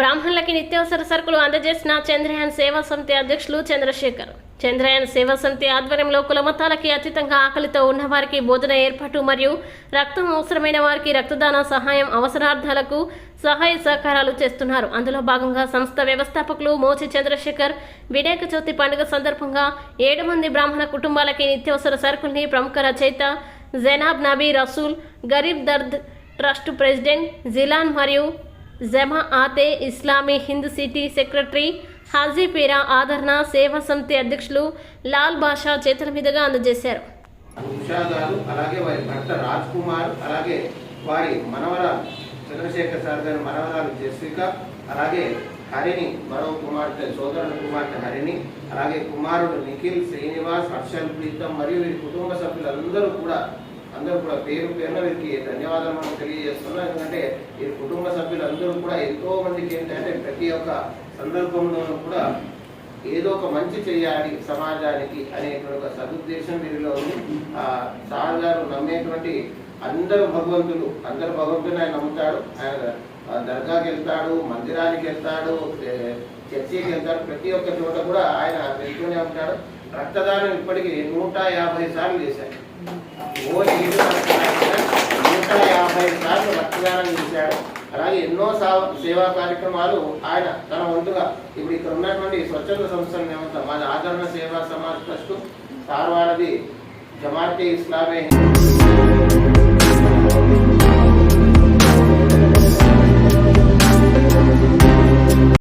బ్రాహ్మణులకి నిత్యావసర సరుకులు అందజేసిన చంద్రయాన్ సేవా సమితి అధ్యక్షులు చంద్రశేఖర్. చంద్రయాన్ సేవా సమితి ఆధ్వర్యంలో కులమతాలకి అతీతంగా ఆకలితో ఉన్నవారికి భోజన ఏర్పాటు మరియు రక్తం అవసరమైన వారికి రక్తదాన సహాయం అవసరార్థాలకు సహాయ సహకారాలు చేస్తున్నారు. అందులో భాగంగా సంస్థ వ్యవస్థాపకులు మోచి చంద్రశేఖర్ వినాయక చవితి పండుగ సందర్భంగా ఏడు మంది బ్రాహ్మణ కుటుంబాలకి నిత్యావసర సరుకుల్ని ప్రముఖ రచయిత జనాబ్ నబీ రసూల్ గరీబ్ దర్ద్ ట్రస్ట్ ప్రెసిడెంట్ జిలాన్ మరియు జమా ఆతే ఇస్లామీ హింద్ సిటీ సెక్రటరీ హాజీపీరా ఆదరణ సేవా సమితి అధ్యక్షులు లాల్ బాషా చేతుల మీదుగా అందజేశారు ఉషా అలాగే వారి భర్త రాజ్ కుమార్ అలాగే వారి మనవరాలు చంద్రశేఖర్ సార్ గారి మనవరాలు జస్విక అలాగే హరిణి మరో కుమార్తె సోదరుడు కుమార్తె హరిణి అలాగే కుమారుడు నిఖిల్ శ్రీనివాస్ హర్షల్ ప్రీతం మరియు వీరి కుటుంబ సభ్యులందరూ కూడా అందరూ కూడా పేరు పేరున వీరికి ధన్యవాదాలు మనం తెలియజేస్తున్నాం. ఎందుకంటే వీరి కుటుంబ సభ్యులందరూ కూడా ఎంతో మందికి ఏంటంటే ప్రతి ఒక్క సందర్భంలోనూ కూడా ఏదో ఒక మంచి చేయాలి సమాజానికి అనేటువంటి ఒక సదుద్దేశం వీరిలో ఉంది. ఆ సార్ గారు నమ్మేటువంటి అందరు భగవంతులు అందరు భగవంతుని ఆయన నమ్ముతాడు. ఆయన దర్గాకి వెళ్తాడు మందిరానికి వెళ్తాడు చర్చికి వెళ్తాడు. ప్రతి ఒక్క చోట కూడా ఆయన వెళ్తూనే ఉంటాడు. రక్తదానం ఇప్పటికి నూట యాభై సార్లు చేశాడు ఓ నూట యాభై సార్లు రక్తదానం చేశాడు. అలాగే ఎన్నో సేవా కార్యక్రమాలు ఆయన తన వంతుగా ఇప్పుడు ఇక్కడ ఉన్నటువంటి స్వచ్ఛంద సంస్థల నిమిత్తం మాది ఆదరణ సేవా సమాజ్ ట్రస్ట్ సార్ వాళ్ళది జమాతే ఇస్లామే హిందూ